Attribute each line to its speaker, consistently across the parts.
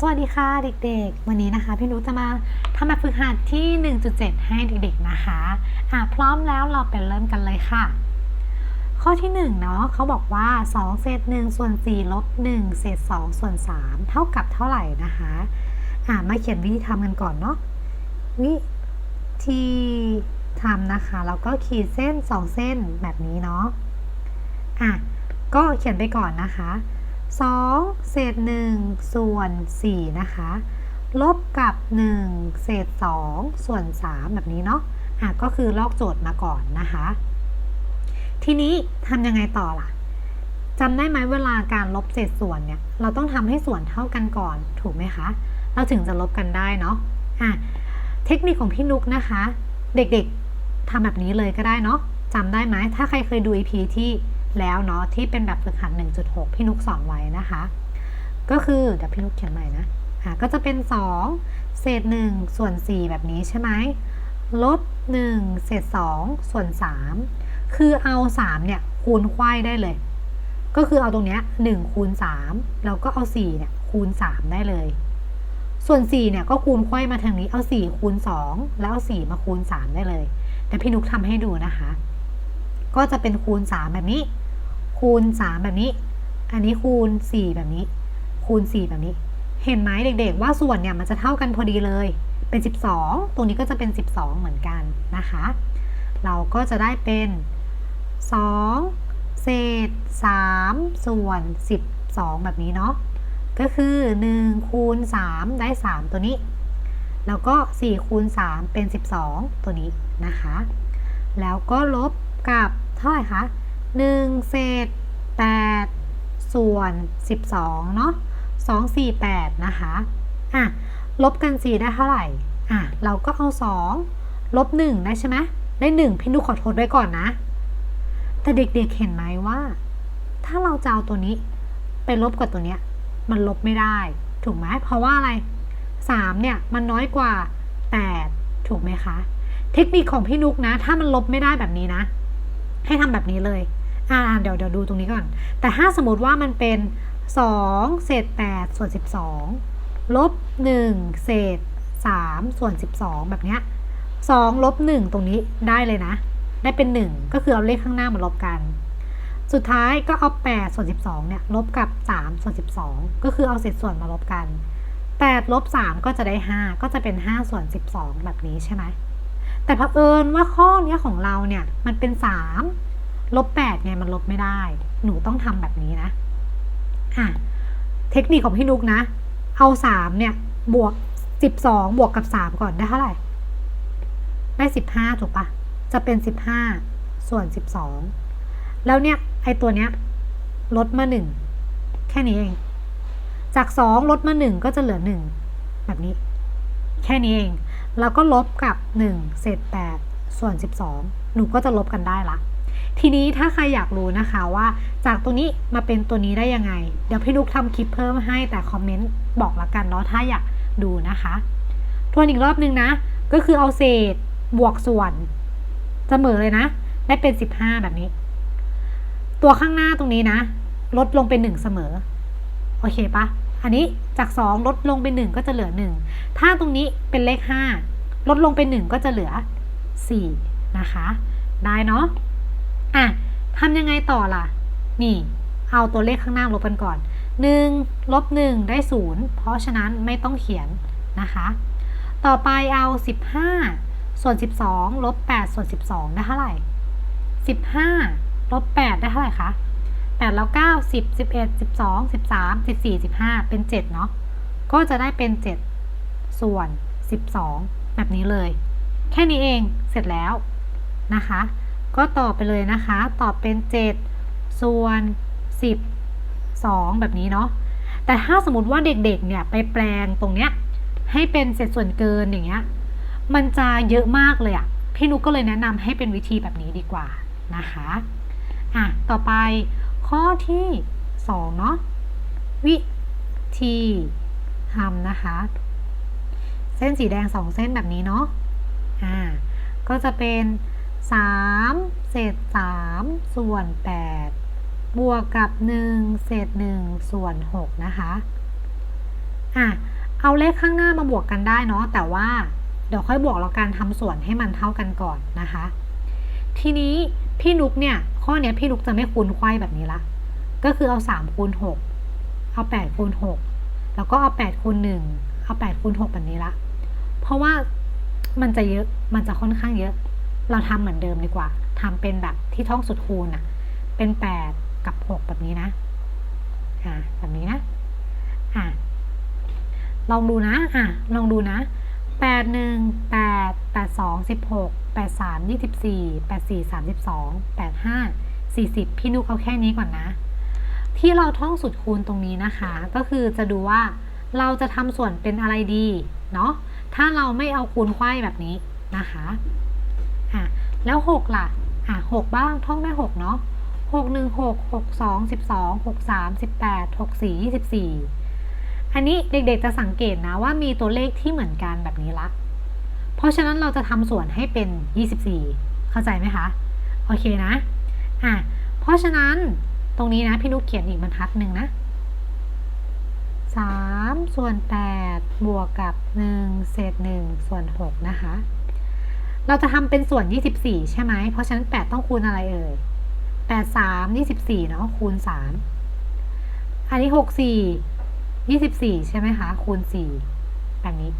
Speaker 1: สวัสดีค่ะเด็กๆ วันนี้นะคะ พี่นุชจะมาทำแบบฝึกหัดที่ 1.7 ให้เด็กๆนะคะอะพร้อมแล้วเราไปเริ่มกันเลยค่ะ ข้อที่1เนาะเขาบอกว่า 2 เศษ1ส่วน4ลบ1เศษ2ส่วน3เท่ากับเท่าไหร่นะคะอะมาเขียนวิธีทำกันก่อนเนาะวิธีทำนะคะแล้วก็ขีดเส้น 2 เส้นแบบนี้เนาะอะก็เขียนไปก่อนนะคะ 2 เศษ 1 ส่วน 4 นะคะ ลบกับ 1 เศษ 2 ส่วน 3 แบบนี้เนาะอะก็คือลอกโจทย์มาก่อนนะคะ ทีนี้ทำยังไงต่อล่ะจำได้ไหมเวลาการลบเศษส่วนเนี่ย เราต้องทำให้ส่วนเท่ากันก่อนถูกไหมคะ เราถึงจะลบกันได้เนาะอะเทคนิคของพี่นุกนะคะ เด็กๆทำแบบนี้เลยก็ได้เนาะจำได้ไหมถ้าใครเคยดู EP ที่ แล้วเนาะที่เป็นแบบฝึกหัด 1.6 พี่นุกสอนไว้นะคะ ก็คือเดี๋ยวพี่นุกเขียนใหม่นะอะก็จะเป็น 2 เศษ 1 ส่วน 4 แบบนี้ใช่ไหมลบ 1 เศษ 2 ส่วน 3 คือเอา 3 เนี่ย คูณไขว้ได้เลย ก็คือเอาตรงเนี้ย1คูณ 3 แล้วก็เอา 4 เนี่ย คูณ 3 ได้เลย ส่วน 4 เนี่ย ก็คูณไขว้มาทางนี้เอา 4 คูณ 2 แล้วเอา 4 มาคูณ 3 ได้เลย แต่พี่นุกทำให้ดูนะคะ ก็จะเป็นคูณ 3 แบบนี้ คูณ 3 แบบนี้ อันนี้คูณ 4 แบบนี้ คูณ 4 แบบนี้ เห็นไหมเด็กๆ ว่าส่วนเนี่ยมันจะเท่ากันพอดีเลย เป็น 12 ตรงนี้ก็จะเป็น 12 เหมือนกันนะคะ เราก็จะได้เป็น 2 เศษ 3 ส่วน 12 แบบนี้เนาะ ก็คือ 1 คูณ 3 ได้ 3 ตัวนี้ แล้วก็ 4 คูณ 3 เป็น 12 ตัวนี้นะคะ แล้วก็ลบกับเท่าไหร่คะ 1 เศษ 8 ส่วน 12 เนาะ2 4 8 นะคะ อะ ลบกัน 4 ได้เท่าไหร่ อะ เราก็เอา 2 ลบ 1 ได้ใช่ไหมได้ 1 พี่นุขอโทษไว้ก่อนนะ แต่เด็กๆเห็นไหมว่า ถ้าเราจะเอาตัวนี้ไปลบกับตัวเนี้ย มันลบไม่ได้ ถูกไหมเพราะว่าอะไร 3 เนี่ย มันน้อยกว่า 8 ถูกไหมคะ เทคนิคของพี่นุกนะ ถ้ามันลบไม่ได้แบบนี้นะ ให้ทำแบบนี้เลย อ่าเดี๋ยวเดี๋ยวดูตรงนี้ก่อน แต่ถ้าสมมติว่ามันเป็น2เศษ8ส่วน12ลบ1เศษ3ส่วน12 แบบเนี้ย2ลบ1ตรงนี้ได้เลยนะ ได้เป็น 1 ก็คือเอาเลขข้างหน้ามาลบกัน สุดท้ายก็เอา8ส่วน12เนี่ยลบกับ3ส่วน12 ก็คือเอาเศษส่วนมาลบกัน8ลบ3ก็จะได้ 5 ก็จะเป็น 5 ส่วน 12 แบบนี้ใช่ไหมแต่เผอิญว่าข้อนี้ของเราเนี่ยมันเป็น 3 ลบ8ไงมันลบไม่ได้ หนูต้องทำแบบนี้นะ อะ เทคนิคของพี่นุกนะ เอา3เนี่ย บวก12บสองบวกกับ3ก่อนได้เท่าไหร่ ได้15ถูกปะจะเป็น15ส่วน12แล้วเนี่ย ไอตัวเนี้ย ลดมา1แค่นี้เอง จาก2ลดมา1ก็จะเหลือ1แบบนี้ แค่นี้เอง แล้วก็ลบกับ1เศษ8ส่วน12หนูก็จะลบกันได้ละ ทีนี้ถ้าใครอยากรู้นะคะว่าจากตัวนี้มาเป็นตัวนี้ได้ยังไง เดี๋ยวพี่นุกทำคลิปเพิ่มให้แต่คอมเมนต์บอกละกันเนาะถ้าอยากดูนะคะทวนอีกรอบนึงนะ ก็คือเอาเศษบวกส่วนเสมอเลยนะ ได้เป็น 15 แบบนี้ ตัวข้างหน้าตรงนี้นะ ลดลงเป็น 1 เสมอ โอเคปะอันนี้จาก 2 ลดลงเป็น 1 ก็จะเหลือ 1 ถ้าตรงนี้เป็นเลข 5 ลดลงเป็น 1 ก็จะเหลือ 4 นะคะ ได้เนาะ อะทำยังไงต่อล่ะ นี่ เอาตัวเลขข้างหน้าลบกันก่อน1ลบ1ได้0เพราะฉะนั้นไม่ต้องเขียนนะคะ ต่อไปเอา 15 ส่วน 12ลบ8ส่วน 12 ได้เท่าไหร่ 15ลบ8ได้เท่าไหร่คะ8แล้ว 9 10 11 12 13 14 15 เป็น 7 เนาะก็จะได้เป็น 7 ส่วน 12 แบบนี้เลย แค่นี้เองเสร็จแล้วนะคะ ก็ตอบไปเลยนะคะ ตอบเป็น 7 ส่วน 10 2 แบบนี้เนาะ แต่ถ้าสมมติว่าเด็กๆ เนี่ยไปแปลงตรงเนี้ยให้เป็นเศษส่วนเกินอย่างเงี้ย มันจะเยอะมากเลยอะพี่นุกก็เลยแนะนำให้เป็นวิธีแบบนี้ดีกว่านะคะ อะ ต่อไปข้อที่2เนาะ วิธีทำนะคะ เส้นสีแดง 2 เส้นแบบนี้เนาะ อ่า ก็จะเป็น 3 เศษ 3 ส่วน 8 บวกกับ 1 เศษ 1 ส่วน 6 นะคะ อะ เอาเลขข้างหน้ามาบวกกันได้เนาะ แต่ว่าเดี๋ยวค่อยบวกแล้วการทำส่วนให้มันเท่ากันก่อนนะคะ ทีนี้พี่นุกเนี่ย ข้อเนี้ยพี่นุกจะไม่คูณไขว้แบบนี้ละ ก็คือเอา 3 คูณ 6 เอา 8 คูณ 6 แล้วก็เอา 8 คูณ 1 เอา 8 คูณ 6 แบบนี้ละ เพราะว่ามันจะเยอะ มันจะค่อนข้างเยอะ เราทำเหมือนเดิมดีกว่าทำเป็นแบบที่ท่องสุดคูณอะเป็น8กับ6แบบนี้นะ อ่าแบบนี้นะ อ่าลองดูนะ อะลองดูนะ8 1 8 8 2 16 8 3 24 8 4 32 8 5 40พี่นุกเอาแค่นี้ก่อนนะ ที่เราท่องสุดคูณตรงนี้นะคะ ก็คือจะดูว่าเราจะทำส่วนเป็นอะไรดี เนาะถ้าเราไม่เอาคูณไขว้แบบนี้นะคะ อะแล้ว 6 ล่ะอะ6บ้างท่องได้6เนาะ6 1 6 6 2 12 6 3 18 6 4 24 อันนี้เด็กๆจะสังเกตนะว่ามีตัวเลขที่เหมือนกันแบบนี้ละ เพราะฉะนั้นเราจะทำส่วนให้เป็น 24 เข้าใจไหมคะ โอเคนะอะเพราะฉะนั้นตรงนี้นะพี่นุกเขียนอีกบรรทัดหนึ่งนะ3ส่วน8บวกกับ 1 เศษ 1 ส่วน 6 นะคะ เราจะทำเป็นส่วน 24 ใช่ไหม เพราะฉะนั้น 8 ต้องคูณอะไรเอ่ย 8 3 24 เนาะคูณ 3 อันนี้ 6 4 24 ใช่ไหมคะ คูณ 4 แบบนี้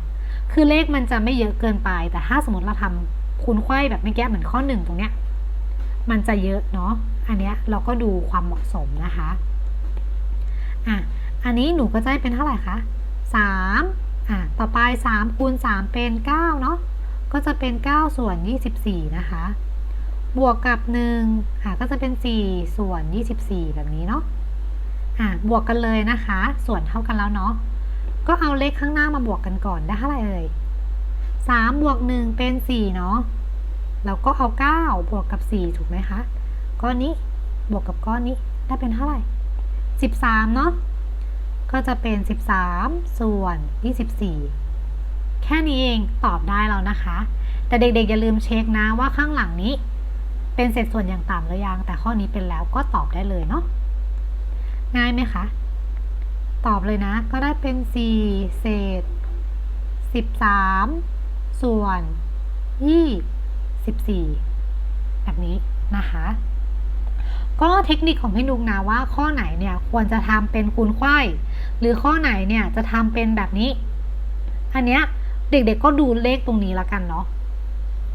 Speaker 1: คือเลขมันจะไม่เยอะเกินไป แต่ถ้าสมมติเราทำคูณไขว้แบบเมื่อกี้เหมือนข้อ 1 ตรงเนี้ย มันจะเยอะเนาะ อันเนี้ยเราก็ดูความเหมาะสมนะคะ อะ อันนี้หนูก็จะได้เป็นเท่าไหร่คะ 3 อะ ต่อไป 3 คูณ 3 เป็น 9 เนาะ ก็จะเป็น 9 ส่วน 24 นะคะ บวกกับ1อะ ก็จะเป็น 4 ส่วน 24 แบบนี้เนาะ อะ บวกกันเลยนะคะ ส่วนเท่ากันแล้วเนาะ ก็เอาเลขข้างหน้ามาบวกกันก่อนได้เท่าไหร่เอ่ย3บวก 1 เป็น 4 เนาะ แล้วก็เอา 9 บวกกับ 4 ถูกไหมคะ ก้อนนี้บวกกับก้อนนี้ได้เป็นเท่าไหร่ 13 เนาะ ก็จะเป็น 13 ส่วน 24 แค่นี้เองตอบได้แล้วนะคะ แต่เด็กๆอย่าลืมเช็คนะว่าข้างหลังนี้ เป็นเศษส่วนอย่างต่ำหรือยัง แต่ข้อนี้เป็นแล้วก็ตอบได้เลยเนาะง่ายไหมคะ ตอบเลยนะ ก็ได้เป็น 4 เศษ 13 ส่วน 24 แบบนี้นะคะก็เทคนิคของพี่นุกนะว่าข้อไหนเนี่ยควรจะทำเป็นคูณไขว้หรือข้อไหนเนี่ยจะทำเป็นแบบนี้ อันเนี้ย เด็กๆก็ดูเลขตรงนี้ล้วกันเนาะ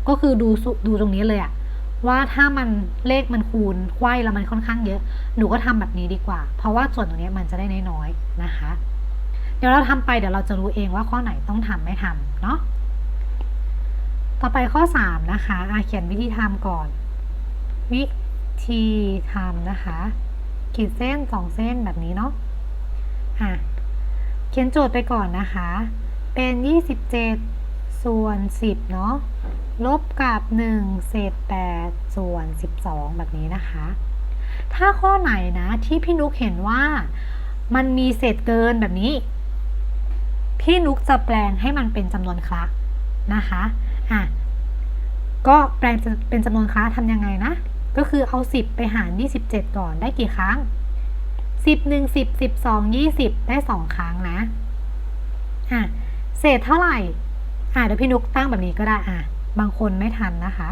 Speaker 1: ก็คือดูดูตรงนี้เลยอะว่าถ้ามันเลขมันคูณไขว้แล้วมันค่อนข้างเยอะ หนูก็ทำแบบนี้ดีกว่า เพราะว่าส่วนตรงนี้มันจะได้น้อยๆนะคะ เดี๋ยวเราทำไปเดี๋ยวเราจะรู้เองว่าข้อไหนต้องทำไม่ทำเนาะต่อไปข้อ 3 นะคะอาเขียนวิธีทำก่อน วิธีทำนะคะ ขีดเส้น2เส้นแบบนี้เนาะอะเขียนโจทย์ไปก่อนนะคะ เป็น 27 ส่วน 10 เนาะลบกับ 1 เศษ 8 ส่วน 12 แบบนี้นะคะ ถ้าข้อไหนนะที่พี่นุกเห็นว่ามันมีเศษเกินแบบนี้ พี่นุกจะแปลงให้มันเป็นจำนวนคละนะคะอะก็แปลงเป็นจำนวนคละทำยังไงนะ ก็คือเอา 10 ไปหาร 27 ก่อนได้กี่ครั้ง 10 1 10 12 20 ได้ 2 ครั้งนะอะ เศษเท่าไหร่ อะเดี๋ยวพี่นุกตั้งแบบนี้ก็ได้อะบางคนไม่ทันนะคะ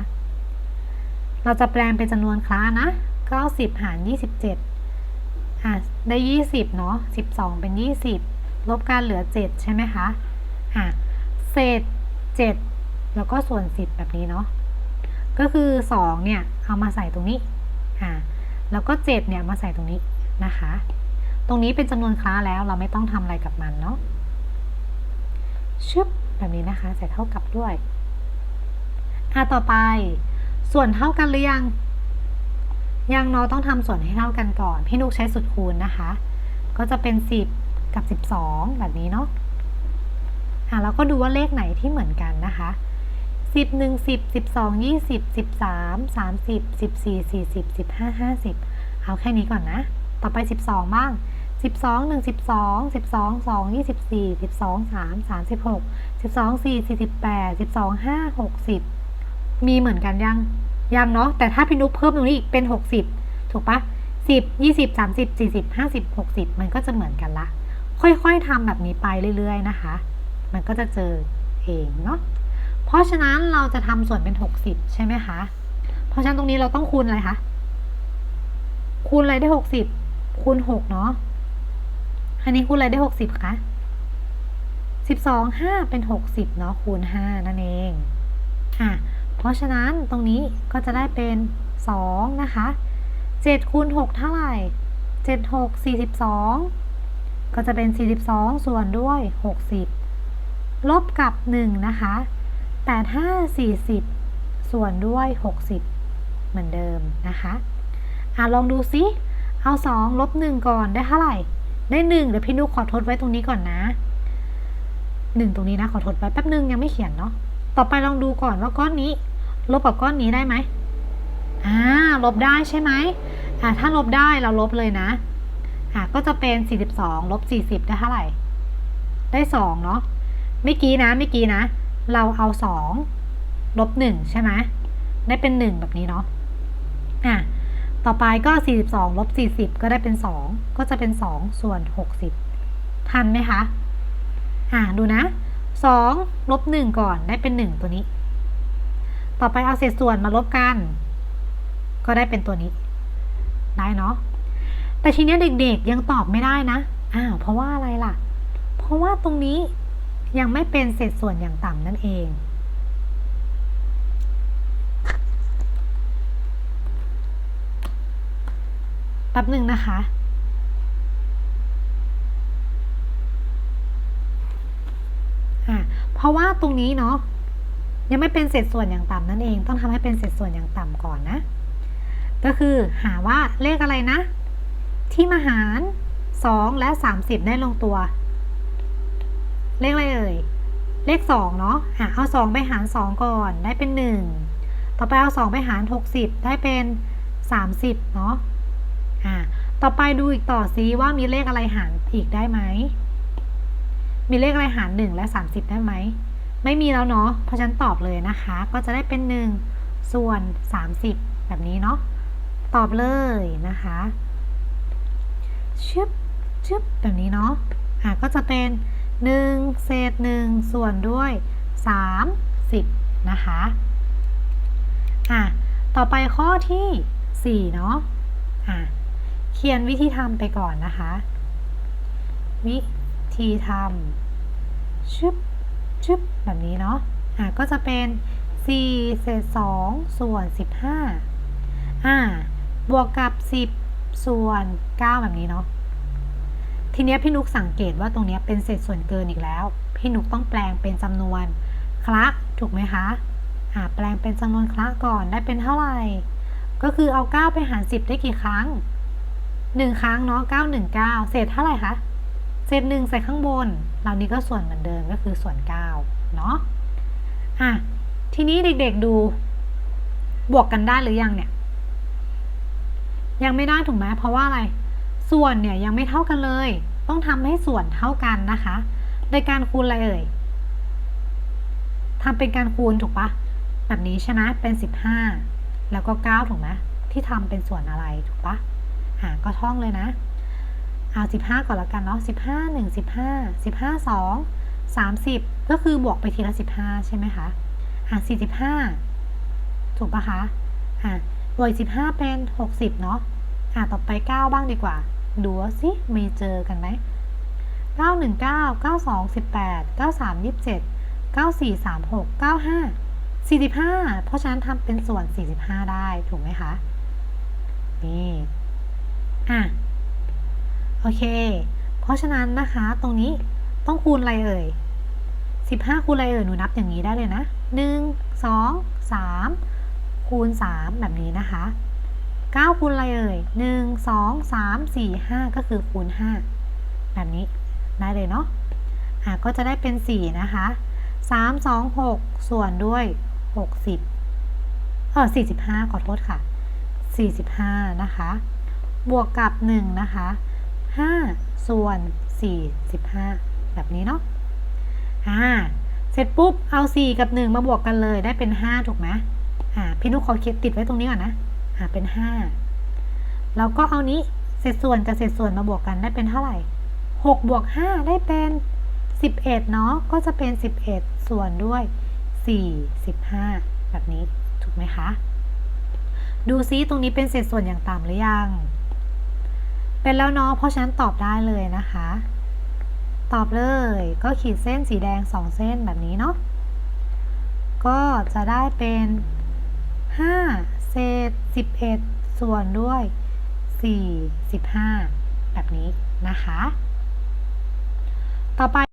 Speaker 1: เราจะแปลงเป็นจำนวนคละนะ90 หาร 27 อะ ได้ 20 เนาะ12 เป็น 20 ลบกันเหลือ 7 ใช่ไหมคะ อะ เศษ 7 แล้วก็ส่วน 10 แบบนี้เนาะ ก็คือ 2 เนี่ย เอามาใส่ตรงนี้ อ่าแล้วก็ 7 เนี่ย มาใส่ตรงนี้นะคะ ตรงนี้เป็นจำนวนคลาแล้วเราไม่ต้องทำอะไรกับมันเนาะ ชึบแบบนี้นะคะ ใส่เท่ากับด้วยอ่าต่อไป ส่วนเท่ากันหรือยัง ยังเนาะต้องทำส่วนให้เท่ากันก่อน พี่นุกใช้สุดคูณนะคะ ก็จะเป็น 10 กับ 12 แบบนี้เนาะอ่าแล้วก็ดูว่าเลขไหนที่เหมือนกันนะคะสิบหนึ่งสิบสิบสองยี่สิบสิบสามสามสิบสิบสี่สี่สิบสิบห้าห้าสิบเอาแค่นี้ก่อนนะ ต่อไปสิบสองบ้าง สิบสองหนึ่งสิบสองสิบสองสองยี่สิบสี่สิบสองสามสามสิบหกสิบสองสี่สี่สิบแปดสิบสองห้าหกสิบมีเหมือนกันยังยังเนาะแต่ถ้าพี่นุ๊กเพิ่มตรงนี้อีกเป็นหกสิบถูกปะสิบยี่สิบสามสิบสี่สิบห้าสิบหกสิบมันก็จะเหมือนกันละ ค่อยๆทำแบบนี้ไปเรื่อยๆนะคะ มันก็จะเจอเองเนาะเพราะฉะนั้นเราจะทำส่วนเป็น60ใช่ไหมคะเพราะฉะนั้นตรงนี้เราต้องคูณอะไรคะคูณอะไรได้60คูณ6เนาะ อันนี้คูณอะไรได้60คะ12 5เป็น60เนาะคูณ5นั่นเองอะเพราะฉะนั้นตรงนี้ก็จะได้เป็น2นะคะ7คูณ6เท่าไหร่7 6 42ก็จะเป็น42ส่วนด้วย60ลบกับ1นะคะ8 5 40ส่วนด้วย60เหมือนเดิมนะคะอะลองดูซิเอา2ลบ1ก่อนได้เท่าไหร่ ได้1เดี๋ยวพี่นุกขอทดไว้ตรงนี้ก่อนนะ1ตรงนี้นะขอทดไว้แป๊บนึงยังไม่เขียนเนาะต่อไปลองดูก่อนว่าก้อนนี้ ลบกับก้อนนี้ได้ไหมอ่าลบได้ใช่ไหมอ่าถ้าลบได้เราลบเลยนะอ่าก็จะเป็น 42ลบ40 ได้เท่าไหร่ ได้2เนาะเมื่อกี้นะเมื่อกี้นะ เราเอา2ลบ1ใช่ไหมได้เป็น 1 แบบนี้เนาะอะ ต่อไปก็ 42ลบ40 ก็ได้เป็น 2 ก็จะเป็น 2 ส่วน 60 ทันไหมคะ อ่าดูนะ 2ลบ1ก่อนได้เป็น 1 ตัวนี้ ต่อไปเอาเศษส่วนมาลบกัน ก็ได้เป็นตัวนี้ ได้เนาะ แต่ทีนี้เด็กๆยังตอบไม่ได้นะ อ้าว เพราะว่าอะไรล่ะ เพราะว่าตรงนี้ยังไม่เป็นเศษส่วนอย่างต่ำนั่นเอง แป๊บหนึ่งนะคะ อะ เพราะว่าตรงนี้เนาะยังไม่เป็นเศษส่วนอย่างต่ำนั่นเอง ต้องทำให้เป็นเศษส่วนอย่างต่ำก่อนนะ ก็คือหาว่าเลขอะไรนะ ที่มาหาร 2 และ 30 ได้ลงตัว เลขอะไรเอ่ย เลข 2 เนาะอะเอา 2 ไปหาร 2 ก่อนได้เป็น 1 ต่อไปเอา 2 ไปหาร 60 ได้เป็น 30 เนาะ อะต่อไปดูอีกต่อซิว่ามีเลขอะไรหารอีกได้ไหม มีเลขอะไรหาร 1 และ 30 ได้ไหม ไม่มีแล้วเนาะ เพราะฉันตอบเลยนะคะ ก็จะได้เป็น 1 ส่วน 30 แบบนี้เนาะ ตอบเลยนะคะ ชึบชึบแบบนี้เนาะ อะก็จะเป็น 1 เศษ 1 ส่วนด้วย 30 นะคะ อะ ต่อไปข้อที่ 4 เนาะ อะ เขียนวิธีทำไปก่อนนะคะ วิธีทำชึบชึบแบบนี้เนาะอะก็จะเป็น 4 เศษ 2 ส่วน 15อ่าบวกกับ 10 ส่วน 9 แบบนี้เนาะทีเนี้ยพี่นุกสังเกตว่าตรงเนี้ยเป็นเศษส่วนเกินอีกแล้ว พี่นุกต้องแปลงเป็นจำนวนคละถูกไหมคะอ่าแปลงเป็นจำนวนคละก่อนได้เป็นเท่าไหร่ ก็คือเอา 9 ไปหาร 10 ได้กี่ครั้ง 1ครั้งเนาะ9 1 9เก้าเศษเท่าไหร่คะเศษ1ใส่ข้างบน เหล่านี้ก็ส่วนเหมือนเดิมก็คือส่วน9เนาะอะทีนี้เด็กๆดู บวกกันได้หรือยังเนี่ย ยังไม่ได้ถูกไหมเพราะว่าอะไร ส่วนเนี่ยยังไม่เท่ากันเลย ต้องทำให้ส่วนเท่ากันนะคะ โดยการคูณอะไรเอ่ยทำเป็นการคูณถูกปะแบบนี้ใช่ไหมเป็น 15 แล้วก็ 9 ถูกไหมที่ทำเป็นส่วนอะไรถูกปะ อ่าก็ท่องเลยนะ เอา 15 ก่อนละกันเนาะ15 1 15 15 2 30 ก็คือบวกไปทีละ 15 ใช่ไหมคะอ่า45 ถูกปะคะอ่าบวก15 เป็น 60 เนาะอ่าต่อไป 9 บ้างดีกว่า ดูสิมีเจอกันไหม9 1 9 9 2 18 9 3 27 9 4 3 6 9 5 45 เพราะฉะนั้นทำเป็นส่วน 45 ได้ ถูกไหมคะ นี่ อะโอเค เพราะฉะนั้นนะคะ ตรงนี้ต้องคูณอะไรเอ่ย15คูณอะไรเอ่ยหนูนับอย่างนี้ได้เลยนะ1 2 3คูณ3แบบนี้นะคะ9คูณอะไรเอ่ย1 2 3 4 5ก็คือคูณ5แบบนี้ได้เลยเนาะอะก็จะได้เป็น4นะคะ3 2 6ส่วนด้วย60เออ45 ขอโทษค่ะ 45 นะคะ บวกกับ 1 นะคะ 5 ส่วน 45 แบบนี้เนาะอ่าเสร็จปุ๊บ เอา 4 กับ 1 มาบวกกันเลยได้เป็น 5 ถูกไหมอ่าพี่นุกขอเขียนติดไว้ตรงนี้ก่อนนะอ่าเป็น 5 แล้วก็เอานี้เศษส่วนกับเศษส่วนมาบวกกันได้เป็นเท่าไหร่ 6 บวก 5 ได้เป็น 11 เนาะก็จะเป็น 11 ส่วนด้วย 45 แบบนี้ถูกไหมคะ ดูซิตรงนี้เป็นเศษส่วนอย่างต่ำหรือยัง เป็นแล้วเนาะเพราะฉะนั้นตอบได้เลยนะคะ ตอบเลยก็ขีดเส้นสีแดง 2 เส้นแบบนี้เนาะก็จะได้เป็น 5 เศษ 11 ส่วนด้วย 4 15 แบบนี้นะคะ ต่อไป